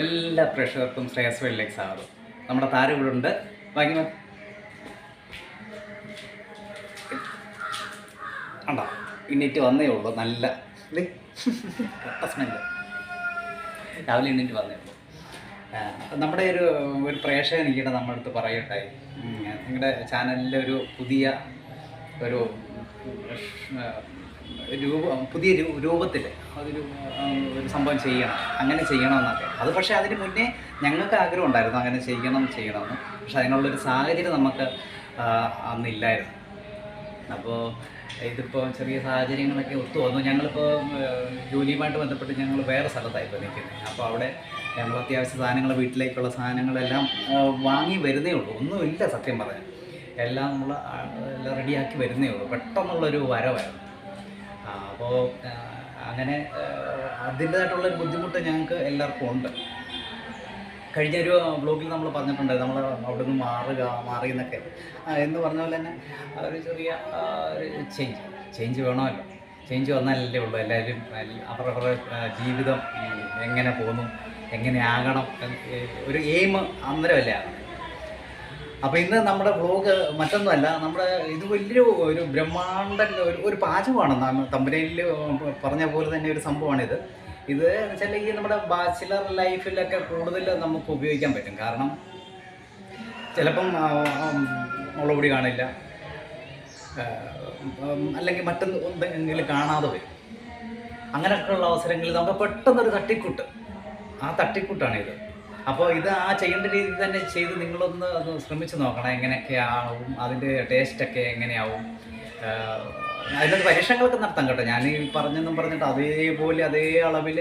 എല്ലാ പ്രേക്ഷകർക്കും ശ്രേയസ് വേൾഡിലേക്ക് സ്വാഗതം. നമ്മുടെ താരം ഇവിടെ ഉണ്ട്. ബാക്കി ഉണ്ടോ എണ്ണീറ്റ് വന്നേ ഉള്ളൂ. നല്ല സ്മെല്ല് രാവിലെ എണ്ണീറ്റ് വന്നേ ഉള്ളൂ. നമ്മുടെ ഒരു ഒരു പ്രേക്ഷകൻ ഈയിടെ നമ്മുടെ അടുത്ത് പറയുണ്ടായി നിങ്ങളുടെ ചാനലിന്റെ ഒരു പുതിയ ഒരു രൂപ പുതിയ രൂപത്തിൽ അതൊരു ഒരു സംഭവം ചെയ്യണം. അങ്ങനെ ചെയ്യണമെന്നൊക്കെ. അത് പക്ഷേ അതിന് മുന്നേ ഞങ്ങൾക്ക് ആഗ്രഹം ഉണ്ടായിരുന്നു. അങ്ങനെ ചെയ്യണം ചെയ്യണമെന്ന്. പക്ഷെ അതിനുള്ളൊരു സാഹചര്യം നമുക്ക് അന്നില്ലായിരുന്നു. അപ്പോൾ ഇതിപ്പോൾ ചെറിയ സാഹചര്യങ്ങളൊക്കെ ഒത്തു വന്നു. ഞങ്ങളിപ്പോൾ ജോലിയുമായിട്ട് ബന്ധപ്പെട്ട് ഞങ്ങൾ വേറെ സ്ഥലത്തായി ഇപ്പോൾ നിൽക്കുന്നത് അപ്പോൾ അവിടെ ഞങ്ങൾ അത്യാവശ്യ സാധനങ്ങൾ വീട്ടിലേക്കുള്ള സാധനങ്ങളെല്ലാം വാങ്ങി വരുന്നേ ഉള്ളൂ. ഒന്നുമില്ല സത്യം പറയാൻ എല്ലാം നമ്മൾ എല്ലാം റെഡിയാക്കി വരുന്നേ ഉള്ളൂ. പെട്ടെന്നുള്ളൊരു വരവായിരുന്നു. അപ്പോൾ അങ്ങനെ അതിന്റേതായിട്ടുള്ളൊരു ബുദ്ധിമുട്ട് ഞങ്ങൾക്ക് എല്ലാവർക്കും ഉണ്ട്. കഴിഞ്ഞ ഒരു ബ്ലോഗിൽ നമ്മൾ പറഞ്ഞിട്ടുണ്ട് നമ്മൾ അവിടെ നിന്ന് മാറുക മാറി എന്നൊക്കെ എന്ന് പറഞ്ഞ പോലെ തന്നെ ഒരു ചെറിയ ഒരു ചേഞ്ച് ചേഞ്ച് വേണമല്ലോ. ചേഞ്ച് വന്നാലല്ലേ ഉള്ളൂ. എല്ലാവരും എല്ല- അവരവരുടെ ജീവിതം എങ്ങനെ പോകുന്നു എങ്ങനെ ആകണം ഒരു എയിം അന്നേരമല്ലേ ആകണം. അപ്പോൾ ഇന്ന് നമ്മുടെ വ്ലോഗ് മറ്റൊന്നുമല്ല നമ്മുടെ ഇത് വലിയ ഒരു ബ്രഹ്മാണ്ട ഒരു പാചകമാണ് തമ്പനയിൽ പറഞ്ഞ പോലെ തന്നെ ഒരു സംഭവമാണിത്. ഇത് വെച്ചാൽ ഈ നമ്മുടെ ബാച്ചിലർ ലൈഫിലൊക്കെ കൂടുതൽ നമുക്ക് ഉപയോഗിക്കാൻ പറ്റും. കാരണം ചിലപ്പം മുളപൊടി കാണില്ല. അല്ലെങ്കിൽ മറ്റൊന്ന് എന്തെങ്കിലും കാണാതെ വരും. അങ്ങനെയൊക്കെയുള്ള അവസരങ്ങളിൽ നമുക്ക് പെട്ടെന്നൊരു തട്ടിക്കൂട്ട്. ആ തട്ടിക്കൂട്ടാണ് ഇത് അപ്പോൾ ഇത് ആ ചെയ്യേണ്ട രീതിയിൽ തന്നെ ചെയ്ത് നിങ്ങളൊന്ന് ഒന്ന് ശ്രമിച്ചു നോക്കണം. എങ്ങനെയൊക്കെ ആവും അതിന്റെ ടേസ്റ്റൊക്കെ എങ്ങനെയാവും. അതിനകത്ത് പരീക്ഷണങ്ങളൊക്കെ നടത്താം കേട്ടോ. ഞാൻ ഈ പറഞ്ഞെന്നും പറഞ്ഞിട്ട് അതേപോലെ അതേ അളവിൽ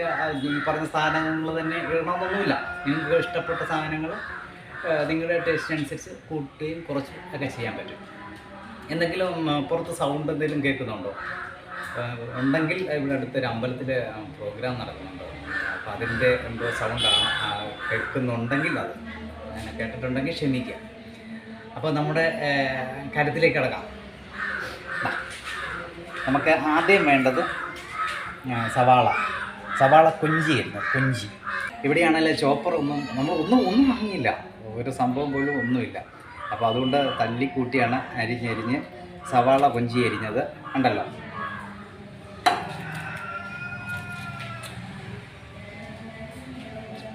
ഈ പറഞ്ഞ സാധനങ്ങൾ തന്നെ ഇടണമെന്നൊന്നുമില്ല. നിങ്ങൾക്ക് ഇഷ്ടപ്പെട്ട സാധനങ്ങൾ നിങ്ങളുടെ ടേസ്റ്റ് അനുസരിച്ച് കൂട്ടുകയും കുറച്ച് ഒക്കെ ചെയ്യാൻ പറ്റും. എന്തെങ്കിലും പുറത്ത് സൗണ്ട് എന്തെങ്കിലും കേൾക്കുന്നുണ്ടോ? ഉണ്ടെങ്കിൽ ഇവിടെ അടുത്തൊരു അമ്പലത്തിൽ പ്രോഗ്രാം നടക്കുന്നുണ്ട്? അപ്പോൾ അതിന്റെ എന്തോ സൗണ്ടാണ്. കേൾക്കുന്നുണ്ടെങ്കിൽ അത്. അങ്ങനെ കേട്ടിട്ടുണ്ടെങ്കിൽ ക്ഷമിക്കുക. അപ്പോൾ നമ്മുടെ കാര്യത്തിലേക്ക് കിടക്കാം. നമുക്ക് ആദ്യം വേണ്ടത് സവാള. സവാള കൊഞ്ചി ആയിരുന്നു കൊഞ്ചി. ഇവിടെയാണെങ്കിൽ ചോപ്പർ ഒന്നും നമ്മൾ ഒന്നും ഒന്നും വാങ്ങിയില്ല. ഒരു സംഭവം പോലും ഒന്നുമില്ല. അപ്പോൾ അതുകൊണ്ട് തല്ലിക്കൂട്ടിയാണ് അരിഞ്ഞരിഞ്ഞ് സവാള കൊഞ്ചി അരിഞ്ഞത് ഉണ്ടല്ലോ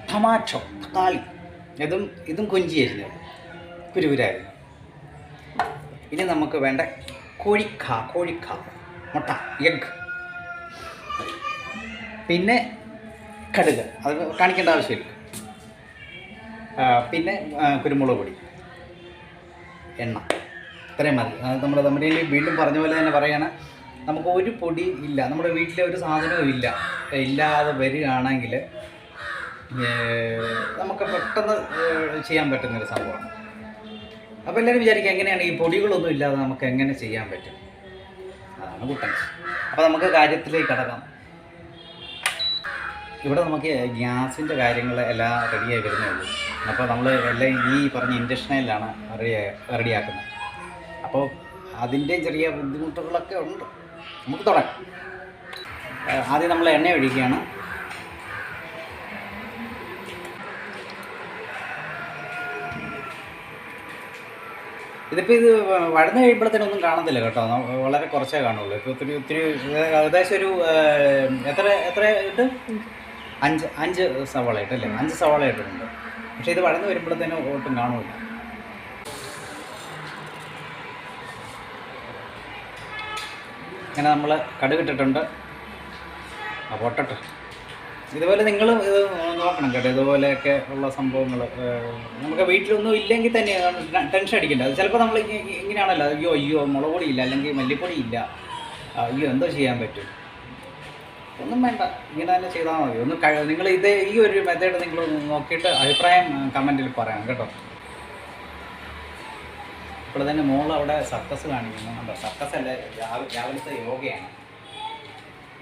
ടൊമാറ്റോ തക്കാളി. ഇതും ഇതും കൊഞ്ചി അരിഞ്ഞത് കുരുകുരായിരുന്നു ഇനി നമുക്ക് വേണ്ട കോഴിക്ക കോഴിക്ക. മുട്ട എഗ് പിന്നെ കടുക്. അത് കാണിക്കേണ്ട ആവശ്യമില്ല. പിന്നെ കുരുമുളക് പൊടി. എണ്ണ. ഇത്രയും മതി. നമ്മൾ നമ്മുടെ നമ്മുടെ വീണ്ടും പറഞ്ഞ പോലെ തന്നെ പറയുകയാണ് നമുക്ക് ഒരു പൊടി ഇല്ല. നമ്മുടെ വീട്ടിലെ ഒരു സാധനവും ഇല്ല. ഇല്ലാതെ വരികയാണെങ്കിൽ നമുക്ക് പെട്ടെന്ന് ചെയ്യാൻ പറ്റുന്നൊരു സംഭവമാണ്. അപ്പോൾ എല്ലാവരും വിചാരിക്കുക എങ്ങനെയാണ് ഈ പൊടികളൊന്നും ഇല്ലാതെ നമുക്ക് എങ്ങനെ ചെയ്യാൻ പറ്റും? അതാണ് കുട്ടൻ. അപ്പോൾ നമുക്ക് കാര്യത്തിലേക്ക് കടക്കാം. ഇവിടെ നമുക്ക് ഗ്യാസിന്റെ കാര്യങ്ങൾ എല്ലാം റെഡിയായി വരുന്നേ ഉള്ളൂ. അപ്പോൾ നമ്മൾ എല്ലാം ഈ പറഞ്ഞ ഇൻഡക്ഷനിലാണ് റെഡി റെഡിയാക്കുന്നത്. അപ്പോൾ അതിന്റെ ചെറിയ ബുദ്ധിമുട്ടുകളൊക്കെ ഉണ്ട്. നമുക്ക് തുടങ്ങാം. ആദ്യം നമ്മൾ എണ്ണ ഒഴിക്കുകയാണ്. ഇതിപ്പോൾ ഇത് വഴന്ന് കഴിയുമ്പോഴത്തേനൊന്നും കാണത്തില്ല കേട്ടോ. വളരെ കുറച്ചേ കാണുള്ളൂ. ഇപ്പോൾ ഒത്തിരി ഒത്തിരി ഏകദേശം ഒരു എത്ര എത്ര ഇട്ട് അഞ്ച് അഞ്ച് സവാള ഇട്ടല്ലേ അഞ്ച് സവാള ഇട്ടിട്ടുണ്ട്. പക്ഷേ ഇത് വഴന്ന് വരുമ്പോഴത്തേനും ഒട്ടും കാണുമില്ല ഇങ്ങനെ നമ്മൾ കടുകിട്ടിട്ടുണ്ട്. അപ്പോൾ പൊട്ടട്ടെ ഇതുപോലെ നിങ്ങളും ഇത് നോക്കണം കേട്ടോ. ഇതുപോലെയൊക്കെ ഉള്ള സംഭവങ്ങൾ നമുക്ക് വീട്ടിലൊന്നും ഇല്ലെങ്കിൽ തന്നെ ടെൻഷൻ അടിക്കണ്ട. അത് ചിലപ്പോൾ നമ്മൾ ഇങ്ങനെയാണല്ലോ. അയ്യോ അയ്യോ മുളക് പൊടി ഇല്ല അല്ലെങ്കിൽ മല്ലിപ്പൊടി ഇല്ല. അയ്യോ എന്തോ ചെയ്യാൻ പറ്റും. ഒന്നും വേണ്ട. ഇങ്ങനെ തന്നെ ചെയ്താൽ മതി. ഒന്ന് നിങ്ങൾ ഇത് ഈ ഒരു മെത്തേഡ് നിങ്ങൾ നോക്കിയിട്ട് അഭിപ്രായം കമന്റിൽ പറയാം കേട്ടോ. ഇപ്പോൾ തന്നെ മോൾ അവിടെ സർക്കസ് കാണിക്കുന്നു. സർക്കസ് അല്ല രാവി- രാവിലത്തെ യോഗയാണ്.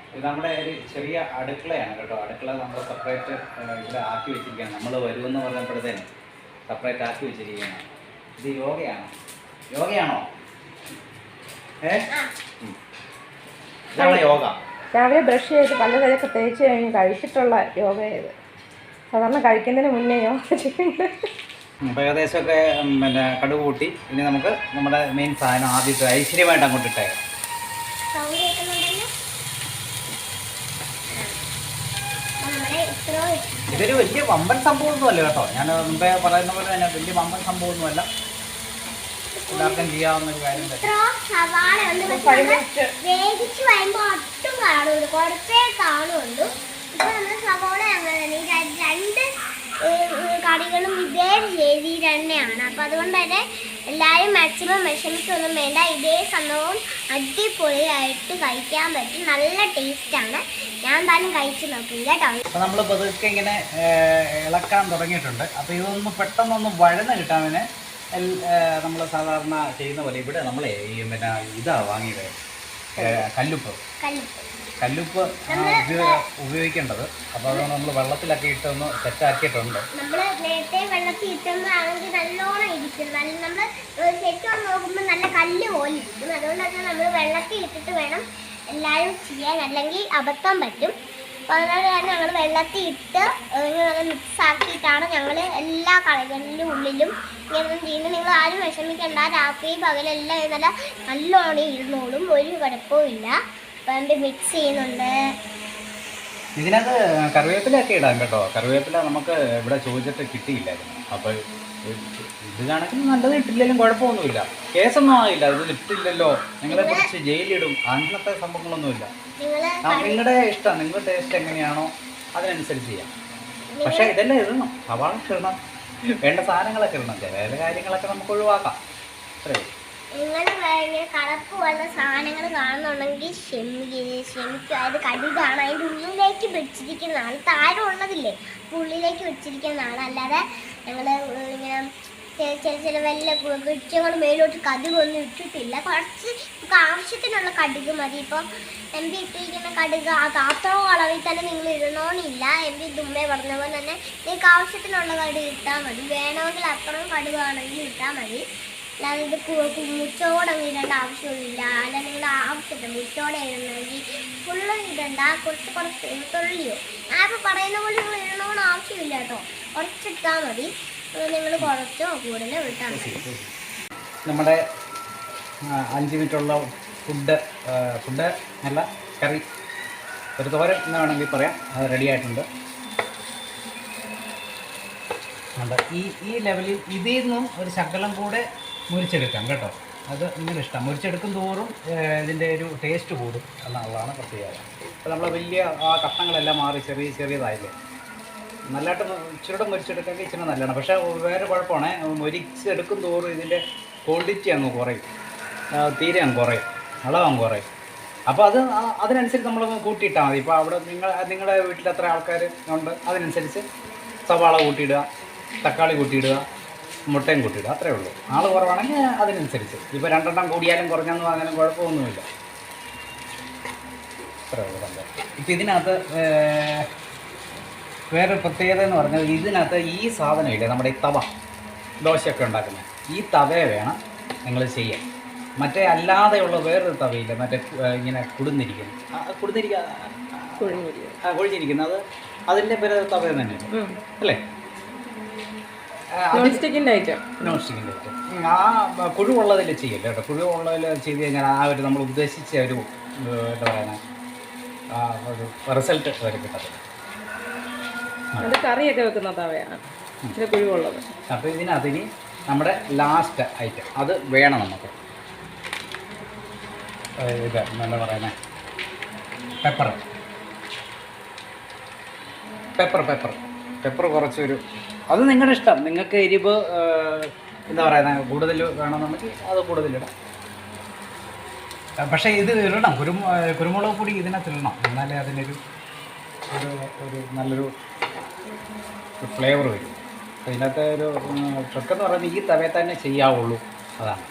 ഇത് നമ്മുടെ ഒരു ചെറിയ അടുക്കളയാണ് കേട്ടോ. അടുക്കള നമ്മൾ സെപ്പറേറ്റ് ഇവിടെ ആക്കി വെച്ചിരിക്കുകയാണ്. നമ്മൾ വരുമെന്ന് പറഞ്ഞപ്പോഴത്തേന് സെപ്പറേറ്റ് ആക്കി വെച്ചിരിക്കുകയാണ്. ഇത് യോഗയാണ്. യോഗയാണോ? ഏ? ഉം. ഇതാണ് യോഗ. രാവിലെ ബ്രഷ് ചെയ്ത് പല്ലുകളൊക്കെ തേച്ച് കഴിഞ്ഞ് കഴിച്ചിട്ടുള്ള യോഗ ഇത് സാധാരണ കഴിക്കുന്നതിന് മുന്നേ അപ്പോൾ ഏകദേശമൊക്കെ ഉം, പിന്നെ കടുകൂട്ടി ഇനി നമുക്ക് നമ്മുടെ മെയിൻ സാധനം ആദ്യത്തെ ഐശ്വര്യമായിട്ട് അങ്ങോട്ട് ഇട്ടേക്കാം സൗണ്ട് കേൾക്കുന്നുണ്ടല്ലോ ആ, നമ്മുടെ ഇത്രോ വലിയ വമ്പൻ സംഭവമൊന്നുമല്ല കേട്ടോ. ഞാൻ മുമ്പേ പറയുന്ന പോലെ തന്നെ വലിയ വമ്പൻ സംഭവമൊന്നുമല്ല. എല്ലാവർക്കും ചെയ്യാവുന്ന ഒരു കാര്യം വേവിച്ച് വരുമ്പോ ഒട്ടും കാണൂല. കുറച്ചേ കാണുള്ളൂ. ഇപ്പൊ നമ്മുടെ സവാള അങ്ങനെ തന്നെ ഈ രണ്ട് ഏഹ്, ഏഹ്, കറികളും ഇതേ രീതിയിൽ തന്നെയാണ്. അപ്പൊ അതുകൊണ്ട് തന്നെ എല്ലാവരും മാക്സിമം വിഷമിക്കൊന്നും വേണ്ട. ഇതേ സംഭവം അടിപൊളിയായിട്ട് കഴിക്കാൻ പറ്റും. നല്ല ടേസ്റ്റാണ് ഞാൻ എന്തായാലും കഴിച്ചു നോക്കും കേട്ടോ. അപ്പോൾ നമ്മൾ പതുക്കെ ഇങ്ങനെ ഇളക്കാൻ തുടങ്ങിയിട്ടുണ്ട്. അപ്പോൾ ഇതൊന്ന് പെട്ടെന്നൊന്ന് വഴന്ന് കിട്ടാൻ നമ്മൾ സാധാരണ ചെയ്യുന്ന പോലെ ഇവിടെ നമ്മളെ ഈ പിന്നെ ഇതാ വാങ്ങിയത് കല്ലുപ്പ്. കല്ലുപ്പ്. കല്ലുപ്പ് ഉപയോഗിക്കേണ്ടത്. അപ്പോൾ അത് നമ്മൾ വെള്ളത്തിലൊക്കെ ഇട്ടൊന്ന് സെറ്റാക്കിയിട്ടുണ്ട്. നമ്മൾ നേരത്തെ വെള്ളത്തിൽ ഇട്ടുമ്പോഴാണെങ്കിൽ നല്ലോണം ഇരിക്കും. നമ്മൾ ശരിക്കും നോക്കുമ്പോൾ നല്ല കല്ല് പോലെ ഇരിക്കും. അതുകൊണ്ട് തന്നെ നമ്മൾ വെള്ളത്തിൽ ഇട്ടിട്ട് വേണം എല്ലാവരും ചെയ്യാൻ. അല്ലെങ്കിൽ അബദ്ധം പറ്റും. അപ്പോൾ അതുകൊണ്ട് തന്നെ ഞങ്ങൾ വെള്ളത്തിൽ ഇട്ട് ഇങ്ങനെ മിക്സ് ആക്കിയിട്ടാണ് ഞങ്ങൾ എല്ലാ കളികളിലും ഉള്ളിലും ഇങ്ങനെ ചെയ്യുന്നത്. നിങ്ങൾ ആരും വിഷമിക്കേണ്ട. രാത്രി പകലെല്ലാം ഇത് നല്ല നല്ലോണം ഇരുന്നോളും. ഒരു കുഴപ്പവും ഇല്ല. അപ്പോൾ മിക്സ് ചെയ്യുന്നുണ്ട്. ഇതിനകത്ത് കറിവേപ്പിലൊക്കെ ഇടാം കേട്ടോ. കറിവേപ്പില നമുക്ക് ഇവിടെ ചോദിച്ചിട്ട് കിട്ടിയില്ലായിരുന്നു. അപ്പോൾ ഇത് കണക്കിന് നല്ലത് ഇട്ടില്ലെങ്കിലും കുഴപ്പമൊന്നുമില്ല. കേസൊന്നും ആയില്ല. ഇത് ഇട്ടില്ലല്ലോ. നിങ്ങളെ കുറിച്ച് ജയിലിടും അങ്ങനത്തെ സംഭവങ്ങളൊന്നുമില്ല. നിങ്ങളുടെ ഇഷ്ടം നിങ്ങളുടെ ടേസ്റ്റ് എങ്ങനെയാണോ അതിനനുസരിച്ച് ചെയ്യാം. പക്ഷേ ഇതെല്ലാം ഇടണം. സവാള ഇടണം. വേണ്ട സാധനങ്ങളൊക്കെ ഇടണം. ചില ചില കാര്യങ്ങളൊക്കെ നമുക്ക് ഒഴിവാക്കാം. അത്രേ. നിങ്ങൾ ഇങ്ങനെ കറുപ്പ് വന്ന സാധനങ്ങൾ കാണുന്നുണ്ടെങ്കിൽ ക്ഷമിക്കുക ക്ഷമിക്കുക അതായത് കടുകാണ് അതിന്റെ ഉള്ളിലേക്ക് വെച്ചിരിക്കുന്നതാണ് താഴെ ഉള്ളതില്ലേ? ഉള്ളിലേക്ക് വെച്ചിരിക്കുന്നതാണ് അല്ലാതെ ഞങ്ങൾ ഇങ്ങനെ ചില ചില വല്ല വൃക്ഷങ്ങൾ മേലോട്ട് കടുകൊന്നും ഇട്ടിട്ടില്ല. കുറച്ച് നമുക്ക് ആവശ്യത്തിനുള്ള കടുക് മതി. ഇപ്പം എം പി ഇട്ടിരിക്കുന്ന കടുക് അത് അത്രയും അളവിൽ തന്നെ നിങ്ങൾ ഇടണമെന്നില്ല എം പി ദുമ്മേ പറഞ്ഞ പോലെ തന്നെ നിങ്ങൾക്ക് ആവശ്യത്തിനുള്ള കടുക് ഇട്ടാൽ മതി. വേണമെങ്കിൽ അത്രയും കടുകാണെങ്കിൽ ഇട്ടാൽ മതി. അല്ലാതെ ഇത് മുച്ചോടെ ഇടേണ്ട ആവശ്യമൊന്നുമില്ല അല്ല നിങ്ങളുടെ ആവശ്യമില്ല മുച്ചോടെ ഇടണമെങ്കിൽ ഫുള്ള് ഇടണ്ട. കുറച്ച് കുറച്ച് തുള്ളിയോ. ഞാൻ ഇപ്പോൾ പറയുന്ന പോലെ നിങ്ങൾ ഇടണമെന്ന് ആവശ്യമില്ല കേട്ടോ. കുറച്ചിട്ടാൽ മതി. നിങ്ങൾ കുറച്ചോ കൂടുതലോ ഇട്ടാൽ മതി. നമ്മുടെ അഞ്ച് മിനിറ്റുള്ള ഫുഡ് ഫുഡ് നല്ല കറി. ഒരു തോരൻ എന്ന് വേണമെങ്കിൽ പറയാം. അത് റെഡി ആയിട്ടുണ്ട്. ഈ ഈ ലെവലിൽ ഇതിൽ നിന്നും ഒരു ശകലം കൂടെ മുരിച്ചെടുക്കാം കേട്ടോ. അത് ഇങ്ങനെ ഇഷ്ടം. മുരിച്ചെടുക്കും തോറും ഇതിന്റെ ഒരു ടേസ്റ്റ് കൂടും എന്നുള്ളതാണ് പ്രത്യേകത. അപ്പോൾ നമ്മൾ വലിയ ആ കഷ്ണങ്ങളെല്ലാം മാറി ചെറിയ ചെറിയതായില്ലേ? നല്ലതായിട്ട് ഇച്ചിരൂടെ മുരിച്ചെടുക്കാൻ ഇച്ചിരി നല്ലതാണ്. പക്ഷേ വേറെ കുഴപ്പമാണ് മുരിച്ചെടുക്കും തോറും ഇതിന്റെ ക്വാണ്ടിറ്റി അങ്ങ് കുറയും. തീരെ അങ്ങ് കുറയും. അളവ് അങ്ങ് കുറയും. അപ്പോൾ അത് അതിനനുസരിച്ച് നമ്മൾ കൂട്ടിയിട്ടാൽ മതി. ഇപ്പോൾ അവിടെ നിങ്ങൾ നിങ്ങളുടെ വീട്ടിൽ എത്ര ആൾക്കാർ ഉണ്ട്. അതിനനുസരിച്ച് സവാള കൂട്ടിയിടുക തക്കാളി കൂട്ടിയിടുക മുട്ടയും കൂട്ടിയിടും അത്രേ ഉള്ളൂ. ആൾ കുറവാണെങ്കിൽ അതിനനുസരിച്ച്. ഇപ്പോൾ രണ്ടെണ്ണം കൂടിയാലും കുറഞ്ഞെന്ന് പറഞ്ഞാലും കുഴപ്പമൊന്നുമില്ല. അത്രേ ഉള്ളൂ സംഭവം ഇപ്പം ഇതിനകത്ത് വേറെ വേറൊരു പ്രത്യേകത എന്ന് പറഞ്ഞാൽ ഇതിനകത്ത് ഈ സാധനമില്ലേ നമ്മുടെ ഈ തവ ദോശയൊക്കെ ഉണ്ടാക്കുന്നത് ഈ തവയെ വേണം നിങ്ങൾ ചെയ്യാൻ. മറ്റേ അല്ലാതെയുള്ള വേറൊരു തവയില്ല മറ്റേ ഇങ്ങനെ കുടുന്നിരിക്കുന്നു കുടുന്നിരിക്കുക കുഴിഞ്ഞിരിക്കുന്നത് അത് അതിന്റെ പേര് തവ തന്നെ അല്ലേ? നോൺ സ്റ്റിക്കിന്റെ ഐറ്റം നോൺ സ്റ്റിക്കിന്റെ ഐറ്റം ആ കുഴുവുള്ളതിൽ ചെയ്യില്ല കേട്ടോ. കുഴുവുള്ളതിൽ ചെയ്ത് കഴിഞ്ഞാൽ ആ ഒരു നമ്മൾ ഉദ്ദേശിച്ച ഒരു എന്താ പറയുക ആ ഒരു റിസൾട്ട് വരെ കിട്ടത്തില്ല. അത് കറിയൊക്കെ വെക്കുന്ന തവയാണ് ഇച്ചിരി കുഴിവുള്ളത് അപ്പോൾ ഇതിനകത്തിനി നമ്മുടെ ലാസ്റ്റ് ഐറ്റം അത് വേണം നമുക്ക്. ഇത് എന്താ പറയുന്നത് പെപ്പർ പെപ്പർ പെപ്പർ പെപ്പർ കുറച്ചൊരു അത് നിങ്ങളുടെ ഇഷ്ടം. നിങ്ങൾക്ക് എരിവ് എന്താ പറയുക കൂടുതൽ വേണമെന്നുണ്ടെങ്കിൽ അത് കൂടുതലിടാം പക്ഷേ ഇത് ഇടണം. ഏഹ് കുരുമുളക് പൊടി ഇതിനകത്ത് ഇടണം. എന്നാലേ അതിനൊരു ഒരു ഒരു നല്ലൊരു ഫ്ലേവർ വരും. ഇതിനകത്തെ ഒരു ട്രിക്ക് എന്ന് പറയുന്നത് ഈ തവയെ തന്നെ ചെയ്യാവുള്ളൂ. അതാണ്.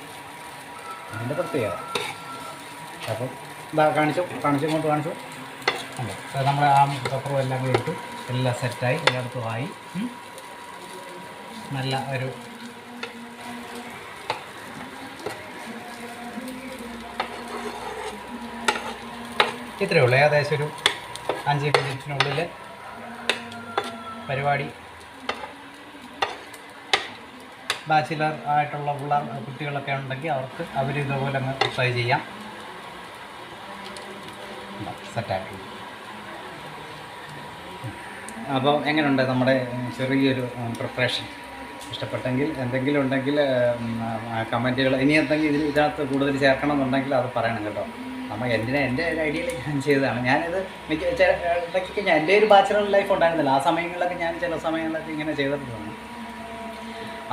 അതിന്റെ പ്രത്യേകത. അപ്പം ഇതാ കാണിച്ചു കാണിച്ചു ഇങ്ങോട്ട് കാണിച്ചു. അല്ലേ? നമ്മൾ ആ പേപ്പറും എല്ലാം കൂടി ഇട്ടു എല്ലാം സെറ്റായി എല്ലായിടത്തും ആയി. നല്ല ഒരു ഇത്രയേ ഉള്ളൂ. ഏകദേശം ഒരു അഞ്ച് മിനിറ്റിനുള്ളിൽ പരിപാടി ബാച്ചിലർ ആയിട്ടുള്ള പിള്ളേർ കുട്ടികളൊക്കെ ഉണ്ടെങ്കിൽ അവർക്ക് അവർ ഇതുപോലെ അങ്ങ് ട്രൈ ചെയ്യാം. സെറ്റായിട്ടുണ്ട് അപ്പോൾ എങ്ങനെയുണ്ട് നമ്മുടെ ചെറിയൊരു പ്രിപ്പറേഷൻ ഇഷ്ടപ്പെട്ടെങ്കിൽ എന്തെങ്കിലും ഉണ്ടെങ്കിൽ കമന്റുകൾ ഇനി എന്തെങ്കിലും ഇതിൽ ഇതിനകത്ത് കൂടുതൽ ചേർക്കണം എന്നുണ്ടെങ്കിൽ അത് പറയണം കേട്ടോ. നമ്മൾ എന്തിനാ എന്റെ ഒരു ഐഡിയയിൽ ഞാൻ ചെയ്തതാണ്. ഞാനിത് മിക്ക ഇടയ്ക്കൊക്കെ ഞാൻ എന്റെ ഒരു ബാച്ചിലർ ലൈഫ് ഉണ്ടായിരുന്നില്ല. ആ സമയങ്ങളിലൊക്കെ ഞാൻ ചില സമയങ്ങളിലൊക്കെ ഇങ്ങനെ ചെയ്തിട്ടുണ്ട്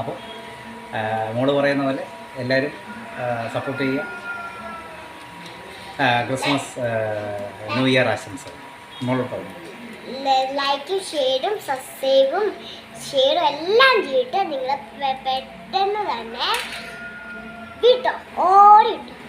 അപ്പോൾ മോൾ പറയുന്ന പോലെ എല്ലാവരും സപ്പോർട്ട് ചെയ്യുക. ക്രിസ്മസ് ന്യൂ ഇയർ ആശംസകൾ. മോളോട്ട് പറഞ്ഞു ലൈക്കും ഷെയറും സബ്സ്ക്രൈബും ഷെയറും എല്ലാം ചെയ്തിട്ട് നിങ്ങൾ പെട്ടെന്ന് തന്നെ വിട്ടോ ഓടി വിട്ടോ